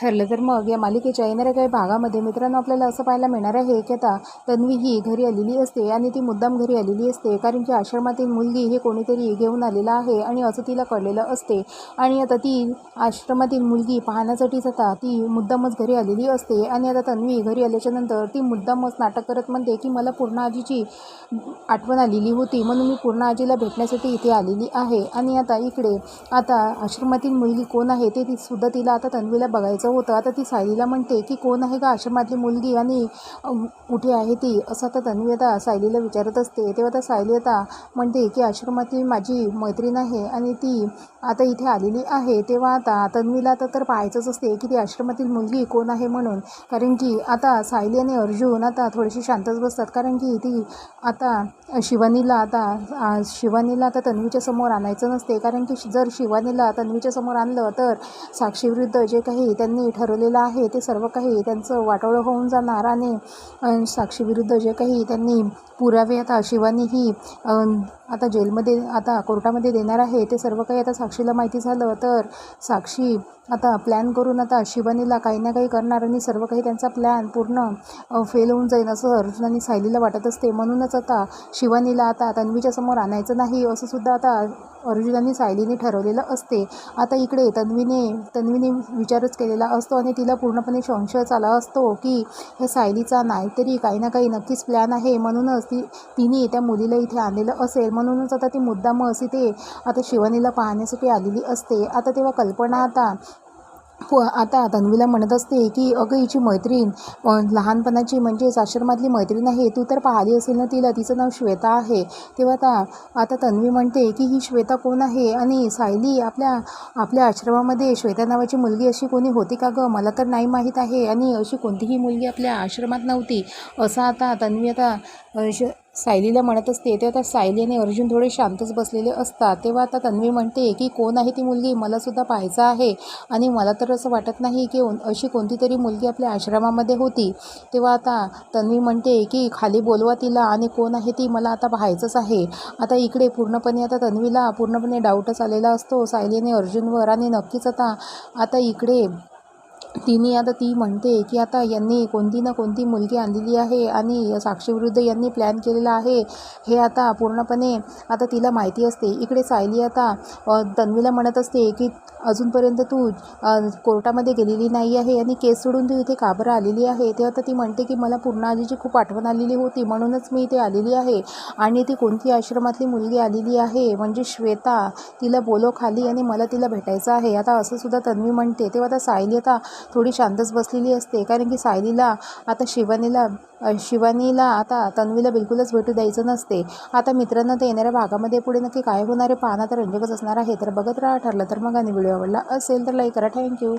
ठरलं. तर मग या मालिकेच्या येणाऱ्या काही भागामध्ये मित्रांनो आपल्याला असं पाहायला मिळणार आहे की आता तन्वी ही घरी आलेली असते आणि ती मुद्दाम घरी आलेली असते. कारण की आश्रमातील मुलगी हे कोणीतरी घेऊन आलेलं आहे आणि असं तिला कळलेलं असते. आणि आता ती आश्रमातील मुलगी पाहण्यासाठीच आता ती मुद्दामच घरी आलेली असते. आणि आता तन्वी घरी आल्याच्यानंतर ती मुद्दामच नाटक करत म्हणते की मला पूर्ण आजीची आठवण आलेली होती. म्हणून मी पूर्ण आजीला भेटण्यासाठी इथे आलेली आहे. आणि आता इकडे आता आश्रमातील मुलगी कोण आहे ते ती सुद्धा तिला आता तन्वीला बघायचं होतं. आता ती सायलीला म्हणते की कोण आहे का आश्रमातली मुलगी आणि कुठे आहे ती? असं आता तन्वी आता सायलीला विचारत असते. तेव्हा आता सायली आता म्हणते की आश्रमातली माझी मैत्रीण आहे आणि ती आता इथे आलेली आहे. तेव्हा आता तन्वीला आता तर पाहायचंच असते की ती आश्रमातील मुलगी कोण आहे म्हणून? कारण की आता सायली आणि अर्जुन आता थोडीशी शांतच बसतात. कारण की ती आता शिवानीला आता शिवानीला आता तन्वीच्या समोर आणायचं नसते. कारण की जर शिवानीला तन्वीच्या समोर आणलं तर साक्षीविरुद्ध जे काही त्यांनी ठरवलेलं आहे. ते सर्व काही त्यांचं वाटोळं होऊन जाणार आणि साक्षीविरुद्ध जे काही त्यांनी पुरावे आता शिवानी ही आता जेलमध्ये आता कोर्टामध्ये देणार आहे. ते सर्व काही आता साक्षीला माहिती झालं. तर साक्षी आता प्लॅन करून आता शिवानीला काही ना काही करणार आणि सर्व काही त्यांचा प्लॅन पूर्ण फेल होऊन जाईल असं अर्जुन आणि सायलीला वाटत असते. म्हणूनच आता शिवानीला आता तन्वीच्या समोर आणायचं नाही असं सुद्धा आता अर्जुन आणि सायलीने ठरवलेलं असते. आता इकडे तन्वीने तन्वीने विचारच केलेला असतो आणि तिला पूर्णपणे संशय आला असतो की हे सायलीचा नाहीतरी काही ना काही नक्कीच प्लॅन आहे. म्हणूनच ती तिने त्या मुलीला इथे आणलेलं असेल. म्हणूनच आता ती मुद्दाम अशी ते आता शिवानीला पाहण्यासाठी आलेली असते. आता तेव्हा कल्पना आता आता तन्वीला म्हणत असते की अगं हिची मैत्रीण लहानपणाची म्हणजेच आश्रमातली मैत्रीण आहे. तू तर पाहिली असेल ना तिला तिचं नाव श्वेता आहे. तेव्हा आता आता तन्वी म्हणते की ही श्वेता कोण आहे? आणि सायली आपल्या आपल्या आश्रमामध्ये श्वेता नावाची मुलगी अशी कोणी होती का गं? मला तर नाही माहीत आहे. आणि अशी कोणतीही मुलगी आपल्या आश्रमात नव्हती. असं आता तन्वी आता श सायलीला म्हणत असते तेव्हा आता सायली आणि अर्जुन थोडे शांतच बसलेले असतात. तेव्हा आता तन्वी म्हणते की कोण आहे ती मुलगी? मला सुद्धा पाहायचं आहे. आणि मला तर असं वाटत नाही की अशी कोणती तरी मुलगी आपल्या आश्रमामध्ये होती. तेव्हा आता तन्वी म्हणते की खाली बोलवा तिला आणि कोण आहे ती? मला आता पाहायचंच आहे. आता इकडे पूर्णपणे आता तन्वीला पूर्णपणे डाऊटच आलेला असतो सायली आणि अर्जुनवर. आणि नक्कीच आता आता इकडे तिने आता ती म्हणते की आता यांनी कोणती ना कोणती मुलगी आणलेली आहे आणि साक्षीविरुद्ध यांनी प्लॅन केलेला आहे. हे आता पूर्णपणे आता तिला माहिती असते. इकडे सायली आता तन्वीला म्हणत असते की अजूनपर्यंत तू कोर्टामध्ये गेलेली नाही आहे आणि केस सोडून तू इथे काबर आलेली आहे? तेव्हा तर ती म्हणते की मला पूर्ण आजीची खूप आठवण आलेली होती. म्हणूनच मी इथे आलेली आहे. आणि ती कोणती आश्रमातली मुलगी आलेली आहे? म्हणजे श्वेता. तिला बोलो खाली आणि मला तिला भेटायचं आहे. आता असं सुद्धा तन्वी म्हणते. तेव्हा आता सायली आता थोडी शांतच बसलेली असते. कारण की सायलीला आता शिवानीला शिवानीला आता तन्वीला बिलकुलच भेटू द्यायचं नसते. आता मित्रांनो ते येणाऱ्या भागामध्ये पुढे नक्की काय होणार आहे पाहणं तर रंजकच असणार आहे. तर बघत राहा ठरलं तर मग आणि व्हिडिओ आवडला असेल तर लाईक करा. थँक्यू